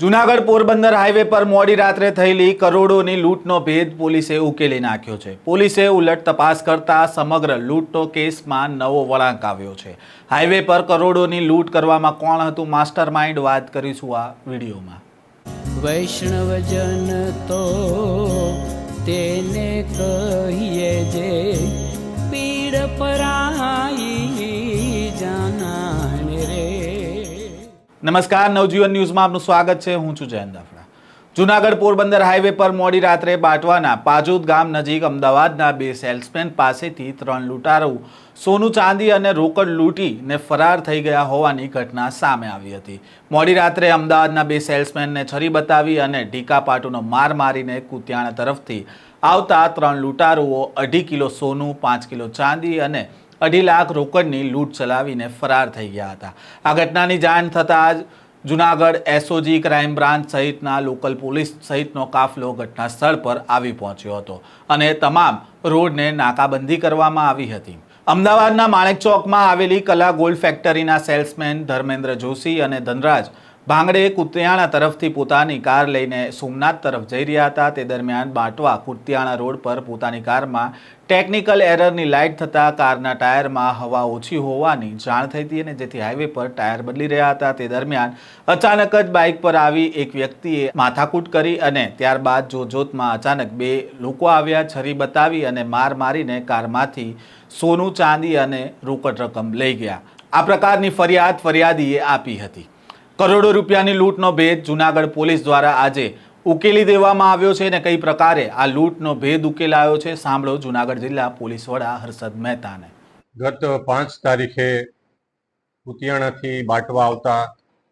Junagadh Porbandar highway પર મોડી રાત્રે થયેલી કરોડોની લૂંટનો ભેદ પોલીસે ઉકેલી નાખ્યો છે. પોલીસે ઉલટ તપાસ કરતા સમગ્ર લૂંટનો કેસમાં નવો વળાંક આવ્યો છે. હાઈવે પર કરોડોની લૂંટ કરવામાં કોણ હતું માસ્ટર માઇન્ડ વાત કરીશું આ વિડીયોમાં. વૈષ્ણવજન તો તેને કહીએ જે પીડ પરાઈ નમસ્કાર, નવજીવન ન્યૂઝમાં આપનું સ્વાગત છે. હું છું જયંત દાફડા જુનાગઢ પોરબંદર હાઈવે પર મોડી રાત્રે બાટવાના પાજોદ ગામ નજીક અમદાવાદના બે સેલ્સમેન પાસેથી ત્રણ લૂંટારો સોનું ચાંદી અને રોકડ લૂંટીને ફરાર થઈ ગયા હોવાની ઘટના સામે આવી હતી. મોડી રાત્રે અમદાવાદના બે સેલ્સમેનને છરી બતાવી અને ઢીકા પાટુનો માર મારીને કુતિયાણા તરફથી આવતા ત્રણ લૂંટારુઓ અઢી કિલો સોનું, પાંચ કિલો ચાંદી અને અઢી લાખ રોકડની લૂંટ ચલાવીને ફરાર થઈ ગયા હતા. આ ઘટનાની જાણ થતાં જ જુનાગઢ એસઓજી ક્રાઇમ બ્રાન્ચ સહિતના લોકલ પોલીસ સહિતનો કાફલો ઘટના સ્થળ પર આવી પહોંચ્યો હતો અને તમામ રોડને નાકાબંધી કરવામાં આવી હતી. અમદાવાદના માણેક ચોકમાં આવેલી કલા ગોલ્ડ ફેક્ટરીના સેલ્સમેન ધર્મેન્દ્ર જોશી અને ધનરાજ ભાંગડે કુતિયાણા તરફથી પોતાની કાર લઈને સોમનાથ તરફ જઈ રહ્યા હતા. તે દરમિયાન બાટવા કુતિયાણા રોડ પર પોતાની કારમાં ટેકનિકલ એરરની લાઇટ થતાં કારના ટાયરમાં હવા ઓછી હોવાની જાણ થઈ હતી અને જેથી હાઈવે પર ટાયર બદલી રહ્યા હતા. તે દરમિયાન અચાનક જ બાઇક પર આવી એક વ્યક્તિએ માથાકૂટ કરી અને ત્યારબાદ જોતજોતમાં અચાનક બે લોકો આવ્યા, છરી બતાવી અને માર મારીને કારમાંથી સોનું, ચાંદી અને રોકડ રકમ લઈ ગયા. આ પ્રકારની ફરિયાદ ફરિયાદીએ આપી હતી. કરોડો રૂપિયાની લૂંટનો ભેદ જુનાગઢ પોલીસ દ્વારા આજે ઉકેલી દેવામાં આવ્યો છે અને કઈ પ્રકારે આ લૂંટનો ભેદ ઉકેલાયો છે સાંભળો જુનાગઢ જિલ્લા પોલીસ વડા હર્ષદ મહેતાને. ગત પાંચ તારીખે કુતિયાણાથી બાટવા આવતા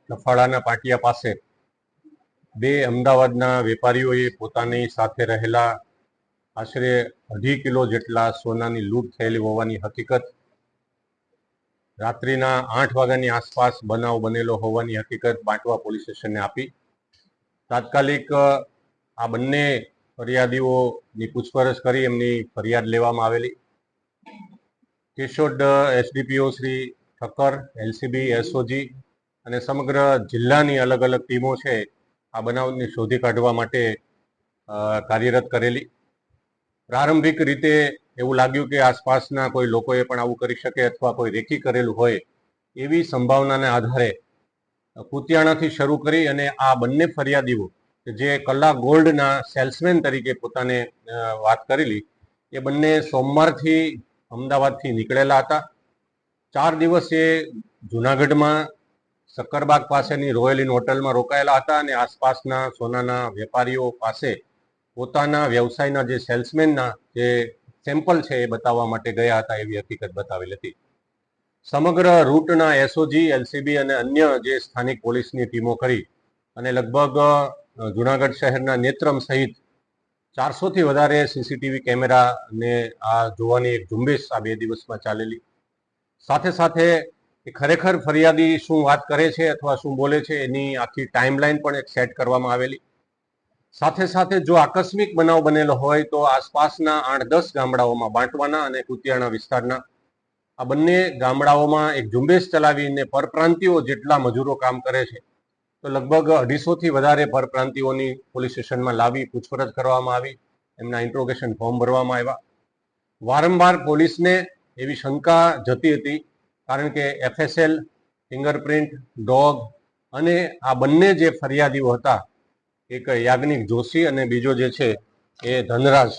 લફાળાના પાટિયા પાસે બે અમદાવાદના વેપારીઓએ પોતાની સાથે રહેલા આશરે અઢી કિલો જેટલા સોનાની લૂંટ થયેલી હોવાની હકીકત રાત્રિના આઠ વાગ્યાની આસપાસ બનાવ બનેલો હોવાની હકીકત બાંટવા પોલીસ સ્ટેશનને આપી. તાત્કાલિક આ બંને ફરિયાદીઓની પૂછપરછ કરી એમની ફરિયાદ લેવામાં આવેલી. Keshod SDPO Shri Thakkar, LCB, SOG અને સમગ્ર જિલ્લાની અલગ અલગ ટીમો છે આ બનાવને શોધી કાઢવા માટે કાર્યરત કરેલી. પ્રારંભિક રીતે એવું લાગ્યું કે આસપાસના કોઈ લોકોએ પણ આવું કરી શકે અથવા કોઈ રેકી કરેલું હોય એવી સંભાવનાને આધારે કુતિયાણાથી શરૂ કરી અને આ બંને ફરિયાદીઓ જે કલા ગોલ્ડના સેલ્સમેન તરીકે પોતાને વાત કરેલી, એ બંને સોમવારથી અમદાવાદથી નીકળેલા હતા. ચાર દિવસ એ જુનાગઢમાં સક્કરબાગ પાસેની રોયલ ઇન હોટલમાં રોકાયેલા હતા અને આસપાસના સોનાના વેપારીઓ પાસે પોતાના વ્યવસાયના જે સેલ્સમેનના જે સેમ્પલ છે એ બતાવવા માટે ગયા હતા એવી હકીકત બતાવેલ હતી. સમગ્ર રૂટના એસઓજી એલસીબી અને અન્ય જે સ્થાનિક પોલીસની ટીમો કરી અને લગભગ જુનાગઢ શહેરના નેત્રમ સહિત ચારસોથી વધારે સીસીટીવી કેમેરાને આ જોવાની એક ઝુંબેશ આ બે દિવસમાં ચાલેલી. સાથે સાથે એ ખરેખર ફરિયાદી શું વાત કરે છે અથવા શું બોલે છે એની આખી ટાઈમલાઈન પણ એક સેટ કરવામાં આવેલી. સાથે સાથે જો આકસ્મિક બનાવ બનેલો હોય તો આસપાસના આઠ દસ ગામડાઓમાં બાંટવાના અને કુતિયાણા વિસ્તારના આ બંને ગામડાઓમાં એક ઝુંબેશ ચલાવીને પરપ્રાંતિઓ જેટલા મજૂરો કામ કરે છે, તો લગભગ અઢીસોથી વધારે પરપ્રાંતિઓની પોલીસ સ્ટેશનમાં લાવી પૂછપરછ કરવામાં આવી, એમના ઇન્ટ્રોગેશન ફોર્મ ભરવામાં આવ્યા. વારંવાર પોલીસને એવી શંકા જતી હતી, કારણ કે એફએસએલ, ફિંગરપ્રિન્ટ, ડોગ અને આ બંને જે ફરિયાદીઓ હતા એક યાજ્ઞિક જોશી અને બીજો જે છે એ ધનરાજ.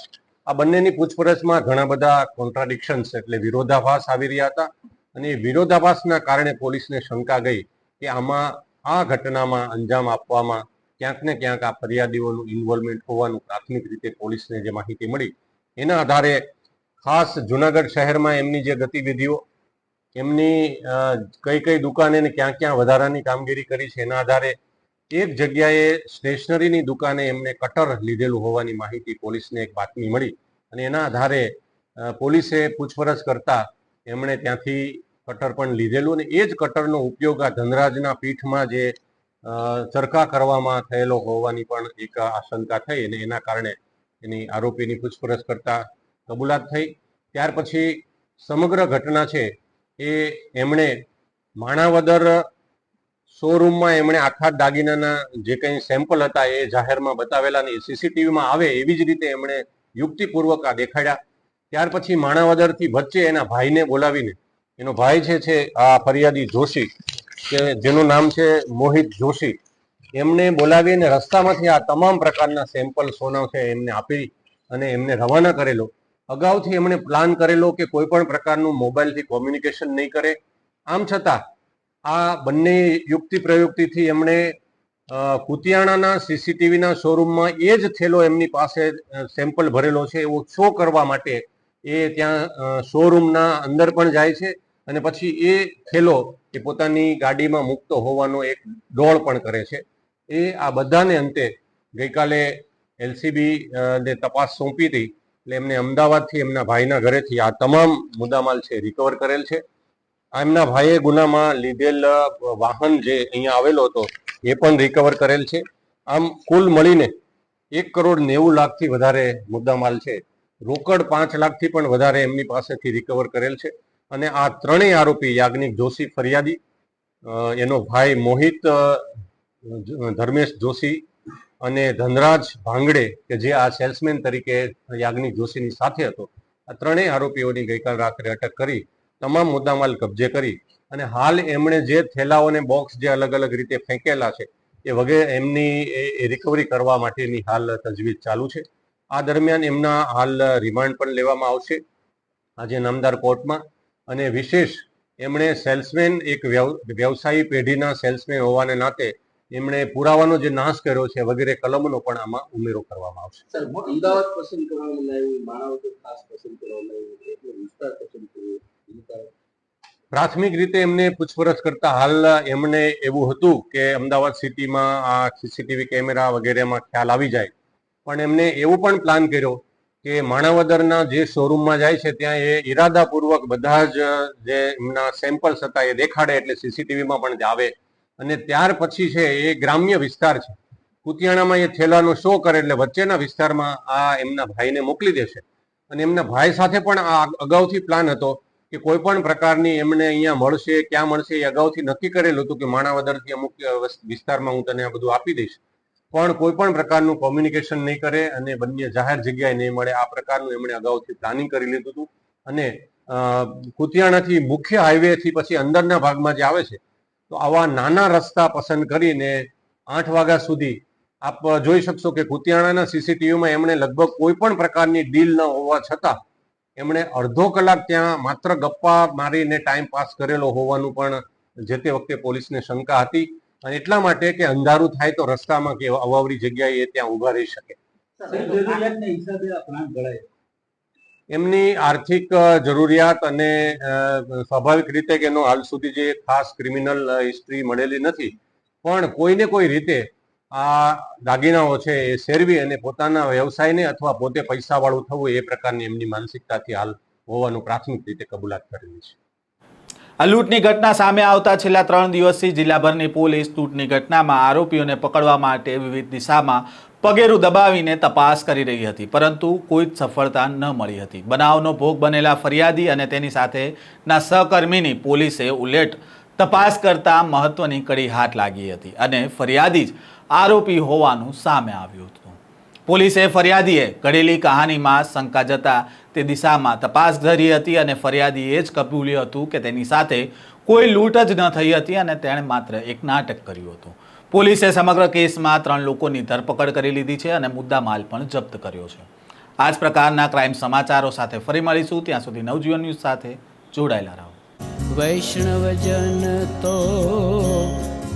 આ બંનેની પૂછપરછમાં ઘણા બધા કોન્ટ્રાડિક્શન્સ એટલે વિરોધાભાસ આવી રહ્યા હતા અને એ વિરોધાભાસના કારણે પોલીસને શંકા ગઈ કે આમાં આ ઘટનામાં અંજામ આપવામાં ક્યાંક ને ક્યાંક આ ફરિયાદીઓનું ઇન્વોલ્વમેન્ટ હોવાનું પ્રાથમિક રીતે પોલીસને જે માહિતી મળી, એના આધારે ખાસ જુનાગઢ શહેરમાં એમની જે ગતિવિધિઓ, એમની કઈ કઈ દુકાને ક્યાં ક્યાં વધારાની કામગીરી કરી છે, એના આધારે એક જગ્યાએ સ્ટેશનરીની દુકાને એમને કટર લીધેલું હોવાની માહિતી પોલીસને એક બાતમી મળી અને એના આધારે પોલીસે પૂછપરછ કરતા એમણે ત્યાંથી કટર પણ લીધેલું અને એ જ કટરનો ઉપયોગ આ ધનરાજના પીઠમાં જે ચરકા કરવામાં થયેલો હોવાની પણ એક આશંકા થઈ અને એના કારણે એની આરોપીની પૂછપરછ કરતા કબૂલાત થઈ. ત્યાર પછી સમગ્ર ઘટના છે એ એમણે માણાવદર શોરૂમમાં એમણે આખા દાગીનાના જે કંઈ સેમ્પલ હતા એ જાહેરમાં બતાવેલા ને સીસીટીવીમાં આવે એવી જ રીતે એમણે યુક્તિપૂર્વક આ દેખાડ્યા. ત્યાર પછી માણાવદરથી વચ્ચે એના ભાઈને બોલાવીને, એનો ભાઈ છે છે આ ફરિયાદી જોશી, કે જેનું નામ છે મોહિત જોશી, એમને બોલાવીને રસ્તામાંથી આ તમામ પ્રકારના સેમ્પલ સોના છે એમને આપી અને એમને રવાના કરેલો. અગાઉથી એમણે પ્લાન કરેલો કે કોઈ પણ પ્રકારનું મોબાઈલથી કોમ્યુનિકેશન નહીં કરે. આમ છતાં આ બંને યુક્તિ પ્રયુક્તિથી એમણે કુતિયાણાના સીસીટીવીના શોરૂમમાં એ જ થેલો એમની પાસે સેમ્પલ ભરેલો છે, એવો શો કરવા માટે એ ત્યાં શોરૂમના અંદર પણ જાય છે અને પછી એ થેલો એ પોતાની ગાડીમાં મૂકતો હોવાનો એક ડોળ પણ કરે છે. એ આ બધાને અંતે ગઈકાલે એલસીબી ને તપાસ સોંપી હતી. એટલે એમને અમદાવાદથી એમના ભાઈના ઘરેથી આ તમામ મુદ્દામાલ છે રિકવર કરેલ છે. એમના ભાઈએ ગુનામાં લીધેલ વાહન જે અહીંયા આવેલો હતો, એ પણ રિકવર કરેલ છે. આમ કુલ મળીને એક કરોડ નેવું લાખથી વધારે મુદ્દામાલ છે. રોકડ પાંચ લાખથી પણ વધારે એમની પાસેથી રિકવર કરેલ છે. અને આ ત્રણેય આરોપી, યાજ્ઞિક જોશી ફરિયાદી એનો ભાઈ મોહિત ધર્મેશ જોશી અને ધનરાજ ભાંગડે, કે જે આ સેલ્સમેન તરીકે યાજ્ઞિક જોશીની સાથે હતો, આ ત્રણેય આરોપીઓની ગઈકાલ રાત્રે અટક કરી તમામ મુદ્દામાલ કબજે કરી અને હાલ એમણે જે થેલાઓને બોક્સ જે અલગ અલગ રીતે ફેંકેલા છે, એ વગેરે એમની રિકવરી કરવા માટેની હાલ તજવીજ ચાલુ છે. આ દરમિયાન એમના હાલ રિમાન્ડ પણ લેવામાં આવશે આજે નામદાર કોર્ટમાં અને વિશેષ એમણે સેલ્સમેન એક વ્યવ- વ્યવસાયી પેઢીના સેલ્સમેન હોવાને નાતે એમણે પુરાવાનો જે નાશ કર્યો છે વગેરે કલમનો પણ આમાં ઉમેરો કરવામાં આવશે. અમદાવાદ પસંદ કરવામાં આવ્યું માણાવદર ખાસ પસંદ કરવામાં આવ્યું એટલે વિસ્તાર પસંદ કર્યો. પ્રાથમિક રીતે એમને પૂછપરછ કરતા હાલ એમને એવું હતું કે અમદાવાદ સિટીમાં આ સીસીટીવી કેમેરા વગેરેમાં ખ્યાલ આવી જાય. પણ એમને એવું પણ પ્લાન કર્યો કે માણાવદરના જે શોરૂમમાં જાય છે, ત્યાં એ ઈરાદાપૂર્વક બધા જ, જે એમના સેમ્પલ્સ હતા એ દેખાડે એટલે સીસીટીવીમાં પણ આવે. અને ત્યાર પછી છે એ ગ્રામ્ય વિસ્તાર છે. કુતિયાણામાં એ થેલાનો શો કરે એટલે વચ્ચેના વિસ્તારમાં આ એમના ભાઈને મોકલી દેશે. અને એમના ભાઈ સાથે પણ આ અગાઉથી પ્લાન હતો કે કોઈ પણ પ્રકારની એમને અહીંયા મળશે, ક્યાં મળશે એ અગાઉથી નક્કી કરેલું હતું કે માણાવદરથી અમુક વિસ્તારમાં હું તને આ બધું આપી દઈશ. પણ કોઈ પણ પ્રકારનું કોમ્યુનિકેશન નહીં કરે અને બંને જાહેર જગ્યાએ નહીં મળે. આ પ્રકારનું એમણે અગાઉથી પ્લાનિંગ કરી લીધું હતું. અને કુતિયાણાથી મુખ્ય હાઈવેથી પછી અંદરના ભાગમાં જે આવે છે, તો આવા નાના રસ્તા પસંદ કરીને આઠ વાગ્યા સુધી આપ જોઈ શકશો કે કુતિયાણાના સીસીટીવીમાં એમણે લગભગ કોઈ પણ પ્રકારની ડીલ ન હોવા છતાં એમણે અડધો કલાક ત્યાં માત્ર ગપ્પા મારીને ટાઈમ પાસ કરેલો હોવાનું પણ જે તે વખતે પોલીસને શંકા હતી. અને એટલા માટે કે અંધારું થાય તો રસ્તામાં કે અવાવરી જગ્યાએ એ ત્યાં ઊભા રહી શકે. એમની આર્થિક જરૂરિયાત અને સ્વાભાવિક રીતે કે એનો હાલ સુધી જે ખાસ ક્રિમિનલ હિસ્ટ્રી મળેલી નથી. પણ કોઈને કોઈ રીતે આ દાગીનાઓ છે એ શેરવી અને પોતાના વ્યવસાયને અથવા પોતે પૈસાવાળું થવું એ પ્રકારની એમની માનસિકતાથી હાલ હોવાનું પ્રાથમિક રીતે કબૂલાત કરેલી છે. આ લૂંટની ઘટના સામે આવતા છેલ્લા ત્રણ દિવસથી જિલ્લાભરની પોલીસ લૂંટની ઘટનામાં આરોપીઓને પકડવા માટે વિવિધ દિશામાં પગેરું દબાવીને તપાસ કરી રહી હતી, પરંતુ કોઈ જ સફળતા ન મળી હતી. બનાવનો ભોગ બનેલા ફરિયાદી અને તેની સાથેના સહકર્મીની પોલીસે ઉલેટ તપાસ કરતા મહત્વની કડી હાથ લાગી હતી અને ફરિયાદી જ આરોપી હોવાનું સામે આવ્યું હતું. પોલીસે ફરિયાદીએ ઘડેલી કહાનીમાં શંકા જતા તે દિશામાં તપાસ ધરી હતી અને ફરિયાદીએ જ કબૂલ્યું હતું કે તેની સાથે કોઈ લૂંટ જ ન થઈ હતી અને તેણે માત્ર એક નાટક કર્યું હતું. પોલીસે સમગ્ર કેસમાં ત્રણ લોકોની ધરપકડ કરી લીધી છે અને મુદ્દામાલ પણ જપ્ત કર્યો છે. આ જ પ્રકારના ક્રાઇમ સમાચારો સાથે ફરી મળીશું. ત્યાં સુધી નવજીવન ન્યૂઝ સાથે જોડાયેલા રહો. વૈષ્ણવજન તો